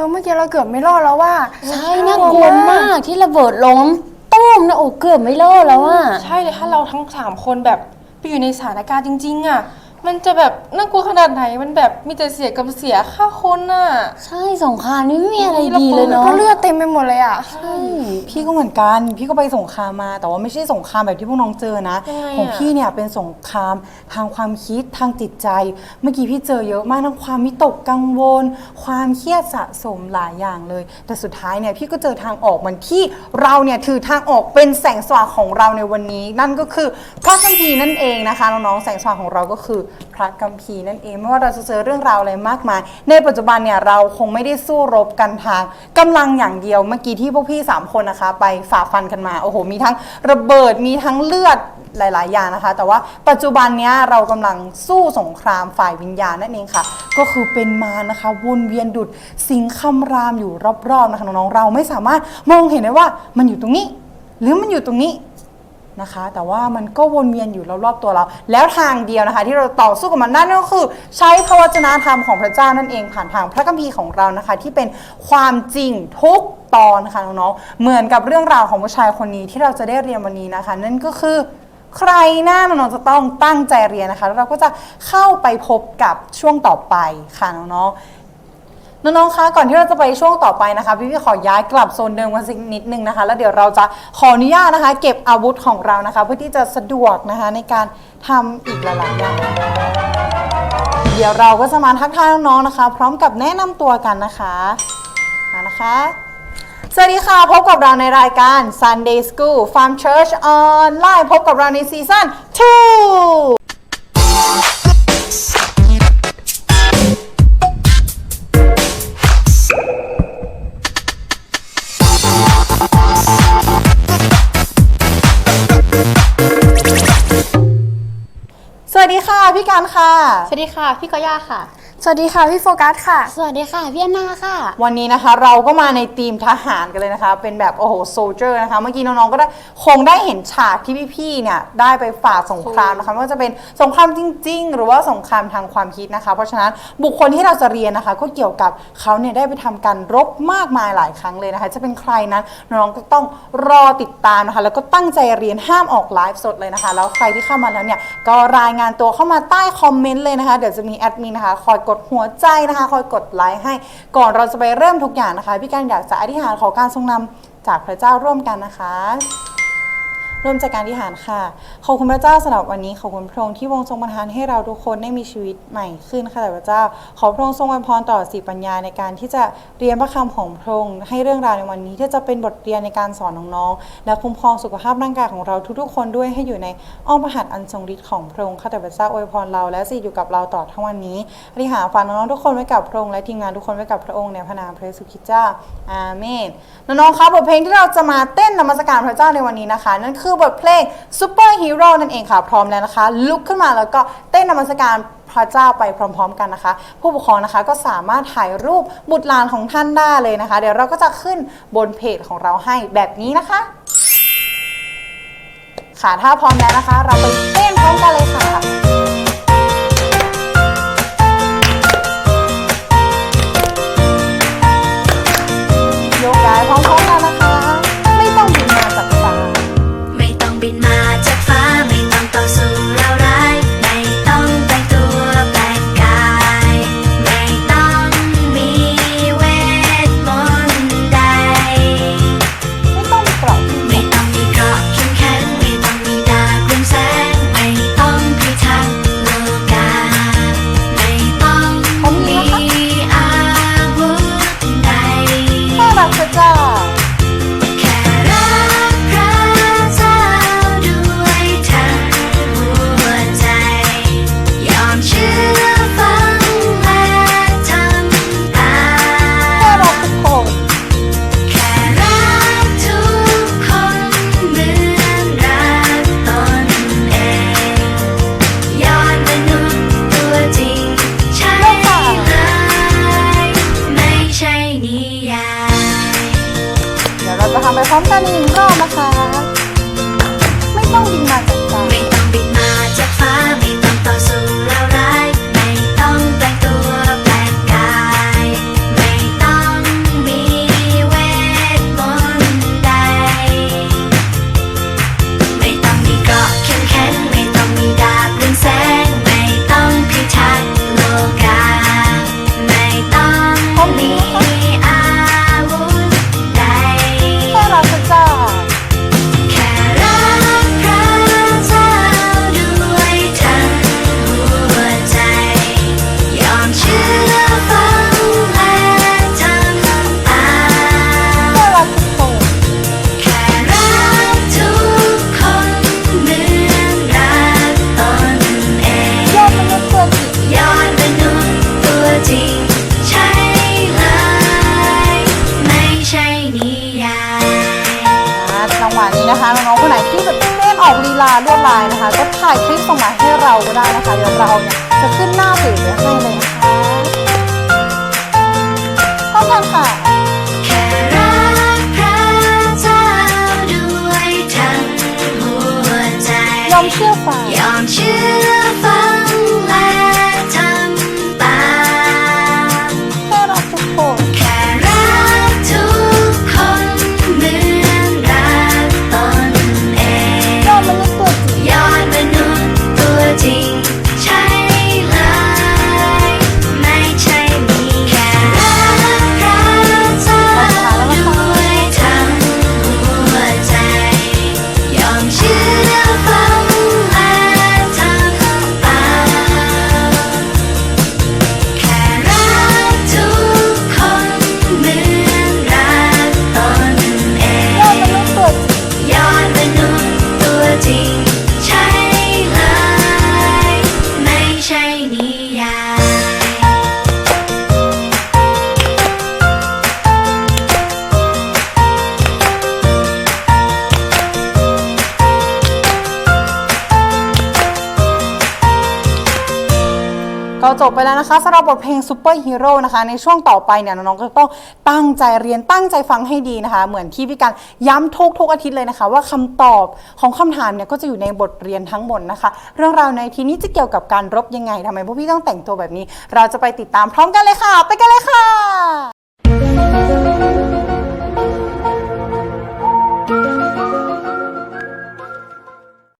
อเมื่อกี้เราเกือบไม่รอดแล้วว่าใช่น่ากลัวมากที่ระเบิดลงตุ้มนะโอ้เกือบไม่รอดแล้วอะ ใช่เลยถ้าเราทั้งสามคนแบบไปอยู่ในสถานการณ์จริง ๆ อะ มันจะแบบน่ากลัวขนาดไหน มันแบบมีแต่เสียกับเสียฆ่าคนอะ ใช่สงครามนี่ไม่มีอะไรดีเลยก็เนาะเลือดเต็มไปหมดเลยอะ ใช่ พี่ก็เหมือนกัน พี่ก็ไปสงครามมา แต่ว่าไม่ใช่สงครามแบบที่พวกน้องเจอนะ ยังไงอะ ของพี่เนี่ยเป็นสงครามทางความคิดทางจิตใจ เมื่อกี้พี่เจอเยอะมากทั้งความวิตกกังวล ความเครียดสะสมหลายอย่างเลย แต่สุดท้ายเนี่ยพี่ก็เจอทางออกเหมือนที่เราเนี่ยถือทางออกเป็นแสงสว่างของเราในวันนี้ นั่นก็คือพระคัมภีร์นั่นเองนะคะน้องๆแสงสว่างของเราก็คือพระคัมภีนั่นเองไม่ว่าเราจะเจอเรื่องราวอะไรมากมาย ในปัจจุบันเนี่ยเราคงไม่ได้สู้รบกันทางกำลังอย่างเดียวเมื่อกี้ที่พวกพี่สามคนนะคะ ไปฝ่าฟันกันมาโอ้โห มีทั้งระเบิดมีทั้งเลือดหลาย ๆ อย่างนะคะ แต่ว่าปัจจุบันเนี้ยเรากำลังสู้สงครามฝ่ายวิญญาณนั่นเองค่ะ ก็คือเป็นมารนะคะวนเวียนดุดสิงคำรามอยู่รอบ ๆ นะคะน้องๆเราไม่สามารถมองเห็นได้ว่ามันอยู่ตรงนี้ หรือมันอยู่ตรงนี้ นะคะ แต่ว่ามันก็วนเวียนอยู่รอบๆตัวเรา แล้วทางเดียวนะคะ ที่เราต่อสู้กับมันนั่นก็คือ ใช้พระวจนะธรรมของพระเจ้านั่นเองผ่านทางพระคัมภีร์ของเรานะคะ ที่เป็นความจริงทุกตอนนะคะน้องๆเหมือนกับเรื่องราวของผู้ชายคนนี้ที่เราจะได้เรียนวันนี้นะคะ นั่นก็คือใครหน้าน้องๆจะต้องตั้งใจเรียนนะคะแล้วเราก็จะเข้าไปพบกับช่วงต่อไปค่ะน้องๆ น้องๆ คะก่อนที่เราจะไปช่วงต่อไปนะคะ พี่พี่ๆขอย้ายกลับโซนเดิมกันสักนิดนึงนะคะ แล้วเดี๋ยวเราจะขออนุญาตนะคะ เก็บอาวุธของเรานะคะ เพื่อที่จะสะดวกนะคะในการทำอีกหลายๆอย่าง เดี๋ยวเราก็จะมาทักทายน้องๆนะคะ พร้อมกับแนะนำตัวกันนะคะมานะคะ สวัสดีค่ะ พบกับเราในรายการ Sunday School Farm Church Online พบกับเราในซีซั่น 2 วัสดีค่ะ พี่การค่ะ สวัสดีค่ะ พี่กอย่าค่ะ สวัสดีค่ะพี่โฟกัสค่ะ สวัสดีค่ะพี่แอนนาค่ะ วันนี้นะคะเราก็มาในทีมทหารกันเลยนะคะ เป็นแบบโอ้โหโซเจอร์นะคะเมื่อกี้น้องๆก็ได้คงได้เห็นฉากที่พี่ๆเนี่ยได้ไปฝ่าสงครามนะคะไม่ว่าจะเป็นสงครามจริง ๆ หรือว่าสงครามทางความคิดนะคะ เพราะฉะนั้นบุคคลที่เราจะเรียนนะคะ ก็เกี่ยวกับเขาเนี่ยได้ไปทำการรบมากมายหลายครั้งเลยนะคะ จะเป็นใครนั้นน้องๆก็ต้องรอติดตามนะคะ แล้วก็ตั้งใจเรียนห้ามออกไลฟ์สดเลยนะคะ แล้วใครที่เข้ามาแล้วเนี่ยก็รายงานตัวเข้ามาใต้คอมเมนต์เลยนะคะเดี๋ยวจะมีแอดมินนะคะคอยกดหัวใจนะคะ คอยกดไลค์ให้ ก่อนเราจะไปเริ่มทุกอย่างนะคะ พี่การอยากจะอธิษฐานขอการทรงนำจากพระเจ้าร่วมกันนะคะ ร่วมจากการอธิษฐานค่ะ ขอบคุณพระเจ้าสำหรับวันนี้ ขอบคุณพระองค์ที่วงทรงประทานให้เราทุกคนได้มีชีวิตใหม่ขึ้นค่ะแต่พระเจ้า ขอพระองค์ทรงอวยพรต่อสีปัญญาในการที่จะเรียนพระคำของพระองค์ให้เรื่องราวในวันนี้ที่จะเป็นบทเรียนในการสอนน้องๆ และคุ้มครองสุขภาพร่างกายของเราทุกๆ คนด้วยให้อยู่ในอ้อมพระหัตถ์อันทรงฤทธิ์ของพระองค์ค่ะแต่พระเจ้าอวยพรเรา และสิอยู่กับเราต่อทั้งวันนี้อธิษฐานฝากน้องๆทุกคนไว้กับพระองค์และทีมงานทุกคนไว้กับพระองค์ในพระนามพระเยซูคริสต์เจ้าอาเมนน้องๆครับบทเพลงที่เราจะมาเต้นนมัสการพระเจ้าในวันนี้นะคะ นั่นคือบทเพลง Super Hero นั่นเองค่ะ พร้อมแล้วนะคะ ลุกขึ้นมาแล้วก็เต้นนมัสการพระเจ้าไปพร้อม ๆ กันนะคะ ผู้ปกครองนะคะก็สามารถถ่ายรูปบุตรหลานของท่านได้เลยนะคะ เดี๋ยวเราก็จะขึ้นบนเพจของเราให้แบบนี้นะคะ ค่ะถ้าพร้อมแล้วนะคะ เราไปเต้นพร้อมกันเลยค่ะ ยาย เดี๋ยวเราจะทำไปพร้อมกันอีกหนิงรอบนะคะ ไม่ต้องบินมาจาก นะคะน้องๆคนไหนที่แบบเล่นออกลีลาลวดลายนะคะ ก็ถ่ายคลิปส่งมาให้เราก็ได้นะคะเดี๋ยวเราเนี่ยจะขึ้นหน้าเพจไว้ให้เลยนะคะ ก็จบไปแล้วนะคะสำหรับบทเพลงซูเปอร์ฮีโร่นะคะในช่วงต่อไปเนี่ยน้องๆก็ต้องตั้งใจเรียนตั้งใจฟังให้ดีนะคะ เหมือนที่พี่การย้ำทุกทุกอาทิตย์เลยนะคะ ว่าคำตอบของคำถามเนี่ยก็จะอยู่ในบทเรียนทั้งหมดนะคะ เรื่องราวในทีนี้จะเกี่ยวกับการรบยังไงทำไมพวกพี่ต้องแต่งตัวแบบนี้ เราจะไปติดตามพร้อมกันเลยค่ะ ไปกันเลยค่ะ